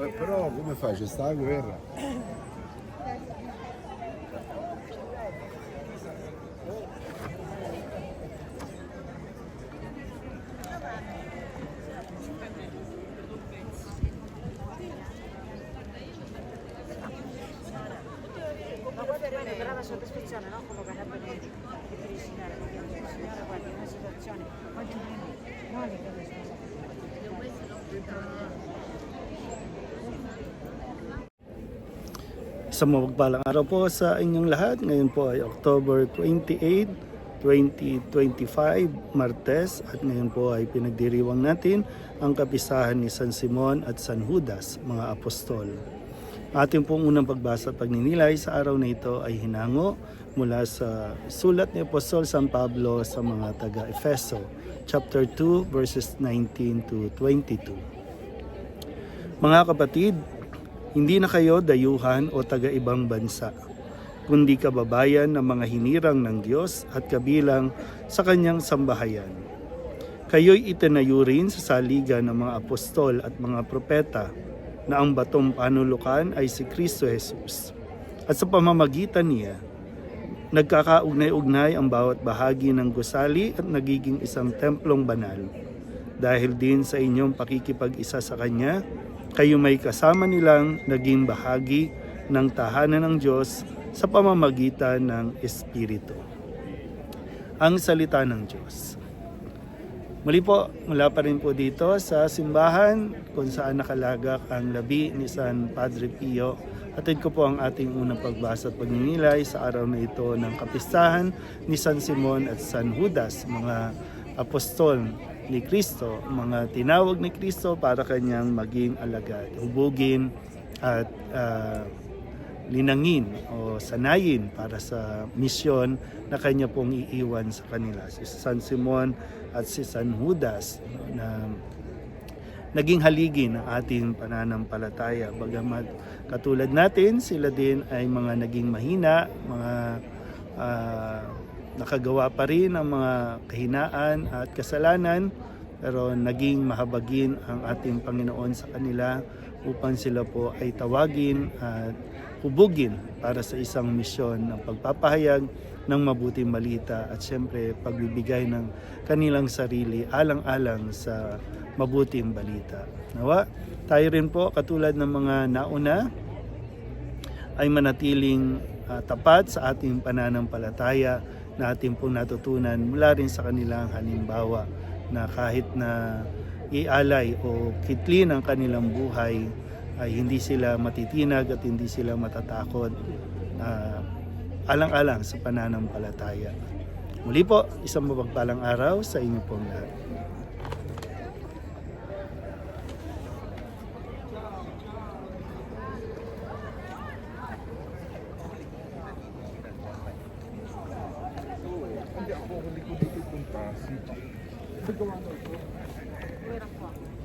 Eh, però come fai? C'è sta la guerra. Ma guarda bene, però la soddisfazione, no? Come vorrebbe di di signore, perché la signora guarda in una situazione oggi non è che Isang mapagpalang araw po sa inyong lahat. Ngayon po ay October 28, 2025, Martes. At ngayon po ay pinagdiriwang natin ang kapisahan ni San Simon at San Judas, mga apostol. Ating pong unang pagbasa at pagninilay sa araw na ito ay hinango mula sa sulat ni Apostol San Pablo sa mga taga-Efeso, chapter 2, verses 19 to 22. Mga kapatid, hindi na kayo dayuhan o taga-ibang bansa, kundi kababayan ng mga hinirang ng Diyos at kabilang sa kanyang sambahayan. Kayo'y itinayo rin sa saligan ng mga apostol at mga propeta na ang batong panulukan ay si Kristo Jesus. At sa pamamagitan niya, nagkakaugnay-ugnay ang bawat bahagi ng gusali at nagiging isang templong banal. Dahil din sa inyong pakikipag-isa sa Kanya, kayo may kasama nilang naging bahagi ng tahanan ng Diyos sa pamamagitan ng Espiritu. Ang salita ng Diyos. Muli po, mula pa rin po dito sa simbahan kung saan nakalagak ang labi ni San Padre Pio. Atid ko po ang ating unang pagbasa at pagninilay sa araw na ito ng kapistahan ni San Simon at San Judas, mga apostol ni Kristo, mga tinawag ni Kristo para kanyang maging alagad, hubugin at ah, linangin o sanayin para sa misyon na kanya pong iiwan sa kanila. Si San Simon at si San Judas na naging haligi ng ating pananampalataya. Bagamat katulad natin, sila din ay mga naging mahina, mga ah, nakagawa pa rin ng mga kahinaan at kasalanan, pero naging mahabagin ang ating Panginoon sa kanila upang sila po ay tawagin at hubugin para sa isang misyon ng pagpapahayag ng mabuting balita at siyempre pagbibigay ng kanilang sarili alang-alang sa mabuting balita. Nawa, tayo rin po katulad ng mga nauna ay manatiling ah, tapat sa ating pananampalataya na ating pong natutunan mula rin sa kanilang halimbawa na kahit na ialay o kitlin ang kanilang buhay ay hindi sila matitinag at hindi sila matatakot ah, alang-alang sa pananampalataya. Muli po, isang mapagpalang araw sa inyo pong lahat. 그거 만들고 왜 갖고